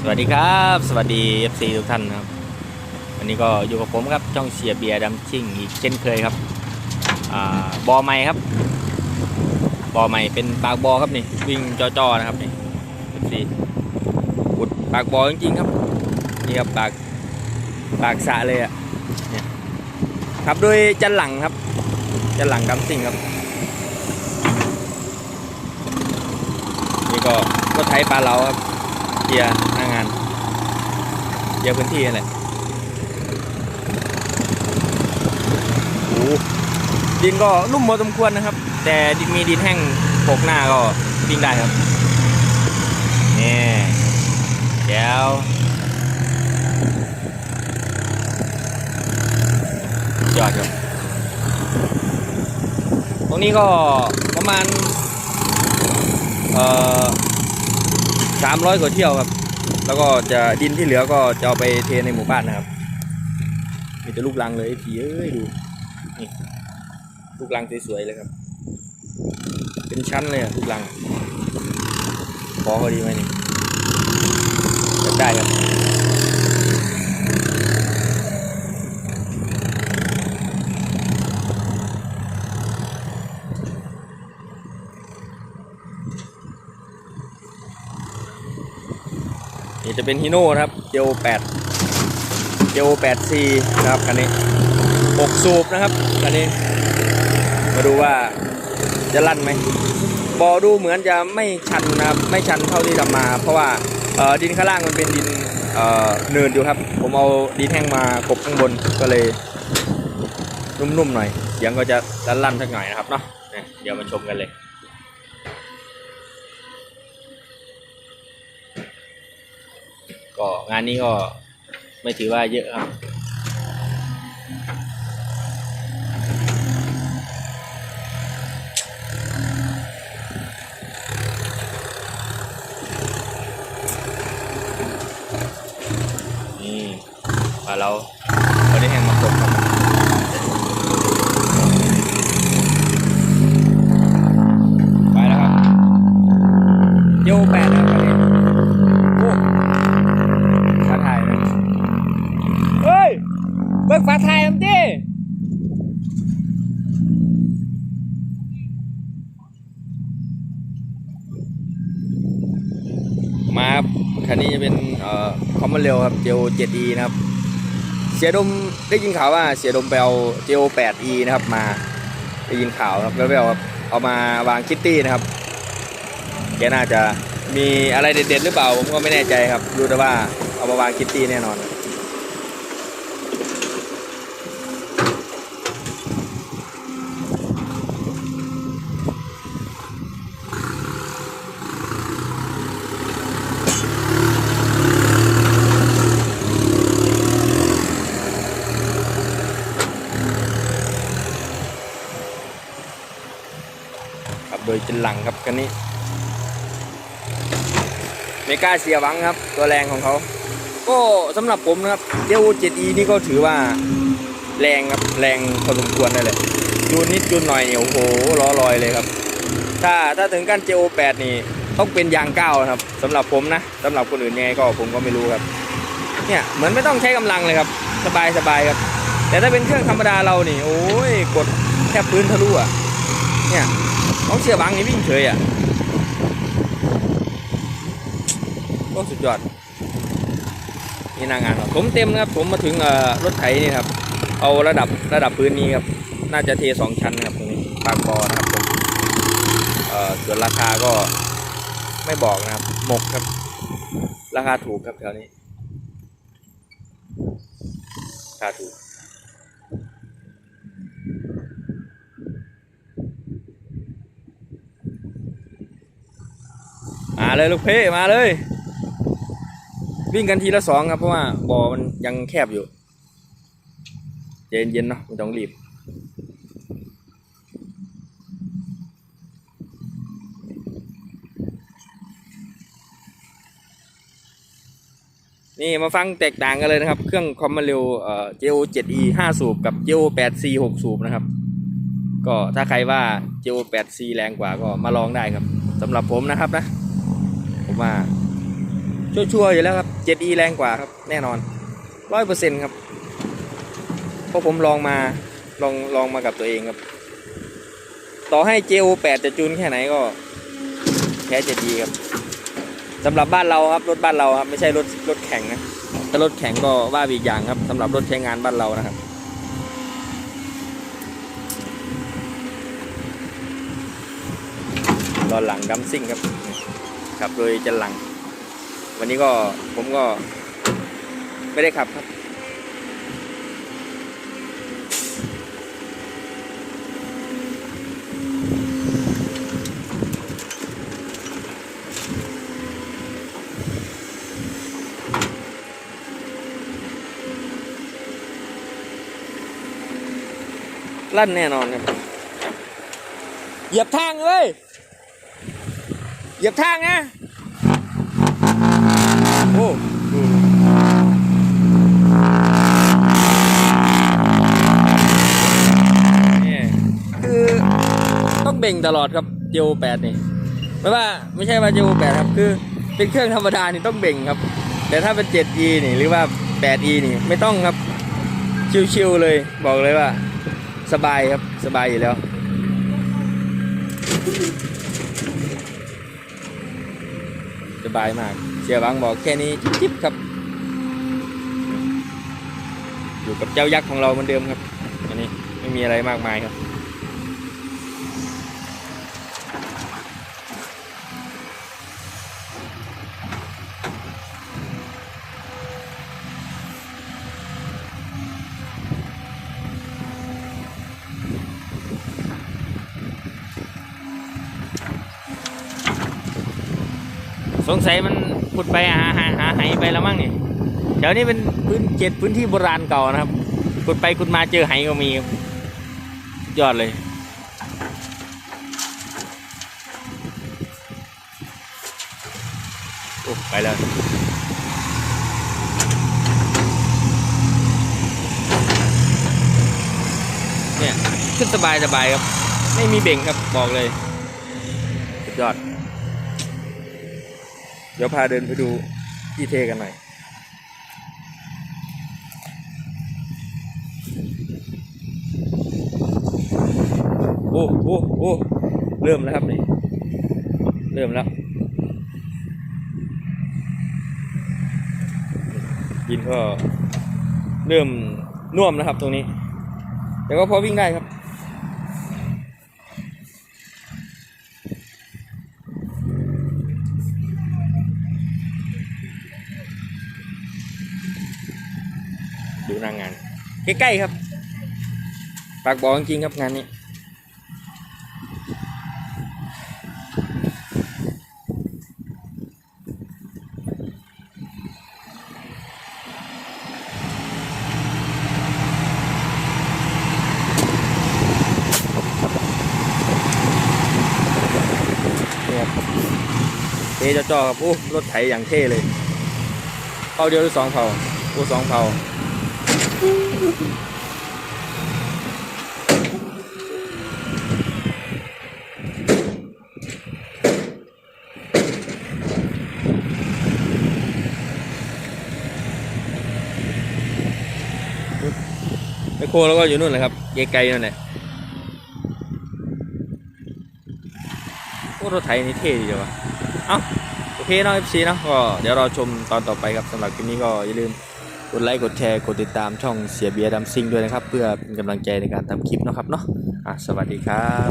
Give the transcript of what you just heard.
สวัสดีครับ สวัสดี FC ทุกท่านครับ วันนี้ก็อยู่กับผมครับช่องเสียเบียร์ดำชิ่งอีกเช่นเคยครับอบอใหม่ครับ บอใหม่เป็นปากบอครับนี่วิ่งจอๆนะครับนี่ FC ขุดปากบอจริงๆครับนี่ครับปากปากสะเลยอะเนี่ยครับโดยจันหลังครับ จันหลังดำซิ่งครับนี่ก็ ก็ไทยปลาเราครับเคลียร์หน้างานเคลียร์พื้นที่นั่นแหละโอ้ดินก็นุ่มพอสมควรนะครับ แต่มีดินแห้งโปกหน้าก็วิ่งได้ครับนี่แก้วยอดครับตรงนี้ก็ประมาณเอ่อ สามร้อยกว่าเที่ยวครับ แล้วก็จะดินที่เหลือก็จะเอาไปเทในหมู่บ้านนะครับ มีแต่ลูกรังเลยพี่เอ้ยดูนี่ลูกรังสวยๆเลยครับ เป็นชั้นเลยลูกรังขอเขาดีไหมนี่ได้ครับ นี่จะเป็นฮีโน่นะครับเจลแปดเจลแปดซีนะครับคันนี้หกสูบนะครับคันนี้ มาดูว่าจะลั่นไหมบอดูเหมือนจะไม่ชันนะครับ ไม่ชันเท่าที่ทำมา เพราะว่าดินข้างล่างมันเป็นดินเอ่อเนินอยู่ครับ ผมเอาดินแห้งมากบข้างบนก็เลยนุ่มๆหน่อยเสียงก็จะลั่นสักหน่อยนะครับเนาะเนี่ยเดี๋ยวมาชมกันเลย ก็งานนี้ก็ไม่ถือว่าเยอะครับนี่มาเราเราได้แห้งมากบครับไปแล้วครับโยแปดนะค เบิกฟ้าไทยมันดิมาครับคันนี้จะเป็นเอ่อคอมมอนเร็วครับเจล 7E นะครับ เสียดมได้ยินข่าวว่าเสียดมไปเอาเจล 8E นะครับมาได้ยินข่าวครับแล้วไปเอาเอามาวางคิตตี้นะครับแกน่าจะมีอะไรเด็ดๆหรือเปล่าผมก็ไม่แน่ใจครับรู้แต่ว่าเอามาวางคิตตี้แน่นอนับโดยจินหลังครับคันนี้เมกาเสียหวังครับ ตัวแรงของเขา ก็สำหรับผมนะครับเจโอ 7E นี่ก็ถือว่าแรงครับแรงพอสมควรเลยแหละจูนนิดจูนหน่อยเนี่ยโอ้โหล้อลอยเลยครับ ถ้าถ้าถึงกันเจโอ8นี่ต้องเป็นยางเก้านะครับสำหรับผมนะสำหรับคนอื่นยังไงก็ผมก็ไม่รู้ครับ เนี่ยเหมือนไม่ต้องใช้กำลังเลยครับ สบายสบายครับ แต่ถ้าเป็นเครื่องธรรมดาเรานี่โอ้ยกดแทบพื้นทะลุอะเนี่ย น้องเสียบังนี่วิ่งเฉยอะก็สุดยอดนี่นางานครับผมเต็มนะครับผมมาถึงรถไถนี่ครับ เอาระดับระดับพื้นนี้ครับ น่าจะเทสองชั้นนะครับตรงนี้ปากบอนะครับผมเอ่อส่วนราคาก็ไม่บอกนะครับ หมกครับ ราคาถูกครับแถวนี้ราคาถูก เลยลูกเพ่มาเลย วิ่งกันทีละสองครับเพราะว่าบ่อมันยังแคบอยู่ เย็นเย็นๆเนาะไม่ต้องรีบนี่มาฟังแตกต่างกันเลยนะครับ เครื่องคอมมาเร็วเอ่อ JO 7E 5 สูบกับ JO 8C 6 สูบนะครับ ก็ถ้าใครว่า JO 8C แรงกว่าก็มาลองได้ครับสำหรับผมนะครับนะ ว่าชัวร์ๆอยู่แล้วครับ 7e แรงกว่าครับ แน่นอนร้อยเปอร์เซ็นต์ครับเพราะผมลองมาลองลองมากับตัวเองครับ ต่อให้ JO8 จะจูนแค่ไหนก็แพ้ 7e ครับสำหรับบ้านเราครับรถบ้านเราครับ ไม่ใช่รถรถแข่งนะถ้ารถแข่งก็ว่าอีกอย่างครับสำหรับรถใช้งานบ้านเรานะครับรอหลังดัมซิ่งครับ ขับโดยจันหลัง วันนี้ก็ผมก็ไม่ได้ขับครับ ลั่นแน่นอนครับ เหยียบทางเลย เหยียบทางนะ โอ้อืมนี่คือต้องเบ่งตลอดครับเจโอแปดนี่ ไม่ว่าไม่ใช่ว่าเจโอแปดครับคือเป็นเครื่องธรรมดานี่ต้องเบ่งครับ แต่ถ้าเป็น 7e นี่หรือว่า 8e นี่ไม่ต้องครับ ชิวๆเลย บอกเลยว่า สบายครับสบายอยู่แล้ว บายมาก เสียบังบอกแค่นี้จิ๊บครับ อยู่กับเจ้ายักษ์ของเราเหมือนเดิมครับ อันนี้ไม่มีอะไรมากมายครับ สงสัยมันขุดไปหาหาหาไหไปแล้วมั้งนี่แถวนี้เป็นพื้นเจ็ดพื้นที่โบราณเก่านะครับขุดไปขุดมาเจอไหก็มียอดเลยโอ้ไปแล้วเนี่ยขึ้นสบายสบายครับ ไม่มีเบ่งครับบอกเลยสุดยอด เดี๋ยวพาเดินไปดูที่เทกันหน่อยโอ้โอ้โอ้เริ่มแล้วครับนี่ เริ่มแล้วดินก็เริ่มน่วมนะครับตรงนี้ แต่ก็พอวิ่งได้ครับ ดูหนางงาน ใกล้ๆครับ ปากบอกจริงครับงานนี้เยครับเทจ่อๆครับโอ้รถไถอย่างเท่เลยเผาเดียวหรือสองเผาโอ้สองเผา โคแล้วก็อยู่นู่นเลยครับไกลๆนั่นแหละโอ้รถไถนี่เท่ดีเลยวะเอ้าโอเคเนาะ FC เนาะก็เดี๋ยวเราชมตอนต่อไปครับสำหรับคลิปนี้ก็อย่าลืมกดไลค์กดแชร์กดติดตามช่องเสียเบียร์ดัมซิงด้วยนะครับ เพื่อเป็นกำลังใจในการทำคลิปนะครับเนาะอะสวัสดีครับ